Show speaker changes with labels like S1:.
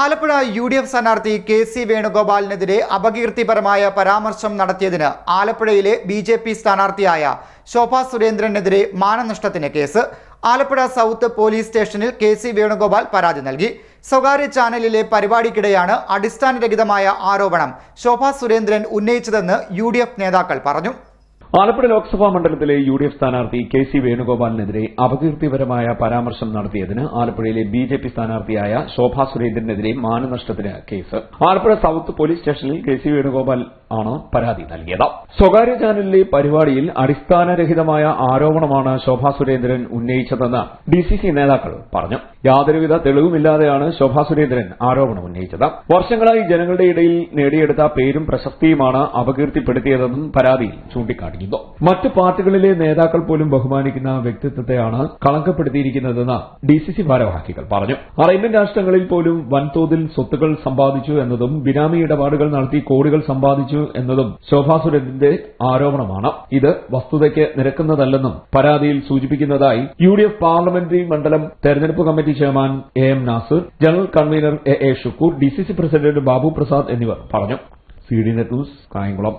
S1: Alappuzha U D F സ്ഥാനാർത്ഥി K C വേണുഗോപാലിനെതിരെ അപകീർത്തിപരമായ പരാമർശം നടത്തിയതിന് ആലപ്പുഴയിലെ ബി ജെ പി സ്ഥാനാർത്ഥിയായ ശോഭാ സുരേന്ദ്രനെതിരെ മാനനഷ്ടത്തിന് കേസ്. ആലപ്പുഴ സൗത്ത് പോലീസ് സ്റ്റേഷനിൽ കെ സി വേണുഗോപാൽ പരാതി നൽകി. സ്വകാര്യ ചാനലിലെ പരിപാടിക്കിടെയാണ് അടിസ്ഥാനരഹിതമായ ആരോപണം ശോഭാ സുരേന്ദ്രൻ ഉന്നയിച്ചതെന്ന് യു നേതാക്കൾ പറഞ്ഞു.
S2: ആലപ്പുഴ ലോക്സഭാ മണ്ഡലത്തിലെ യു ഡി എഫ് സ്ഥാനാർത്ഥി കെ സി വേണുഗോപാലിനെതിരെ അപകീർത്തിപരമായ പരാമർശം നടത്തിയതിന് ആലപ്പുഴയിലെ ബി ജെ പി സ്ഥാനാർത്ഥിയായ ശോഭാ സുരേന്ദ്രനെതിരെ മാനനഷ്ടത്തിന് കേസ്. ആലപ്പുഴ സൌത്ത് പോലീസ് സ്റ്റേഷനിൽ കെ സി വേണുഗോപാൽ ആണ് പരാതി നൽകിയത്. സ്വകാര്യ ചാനലിലെ പരിപാടിയിൽ അടിസ്ഥാനരഹിതമായ ആരോപണമാണ് ശോഭാ സുരേന്ദ്രൻ ഉന്നയിച്ചതെന്ന് ഡി സി സി നേതാക്കൾ പറഞ്ഞു. യാതൊരുവിധ തെളിവുമില്ലാതെയാണ് ശോഭാ സുരേന്ദ്രൻ ആരോപണം ഉന്നയിച്ചത്. വർഷങ്ങളായി ജനങ്ങളുടെ ഇടയിൽ നേടിയെടുത്ത പേരും പ്രശസ്തിയുമാണ് അപകീർത്തിപ്പെടുത്തിയതെന്നും പരാതിയിൽ ചൂണ്ടിക്കാണിക്കുന്നു മറ്റു പാർട്ടികളിലെ നേതാക്കൾ പോലും ബഹുമാനിക്കുന്ന വ്യക്തിത്വത്തെയാണ് കളങ്കപ്പെടുത്തിയിരിക്കുന്നതെന്ന് ഡി സി സി ഭാരവാഹികൾ പറഞ്ഞു. അറേബ്യൻ രാഷ്ട്രങ്ങളിൽ പോലും വൻതോതിൽ സ്വത്തുക്കൾ സമ്പാദിച്ചു എന്നതും ബിനാമി ഇടപാടുകൾ നടത്തി കോടികൾ സമ്പാദിച്ചു എന്നതും ശോഭാ സുരേന്ദ്രന്റെ ആരോപണമാണ്. ഇത് വസ്തുതയ്ക്ക് നിരക്കുന്നതല്ലെന്നും പരാതിയിൽ സൂചിപ്പിക്കുന്നതായി യു ഡി എഫ് പാർലമെന്ററി മണ്ഡലം തെരഞ്ഞെടുപ്പ് committee chairman A M Nasir general convener A A Shukkur D C C president Babu Prasad എന്നിവർ പറഞ്ഞു. C D net news Kayamkulam.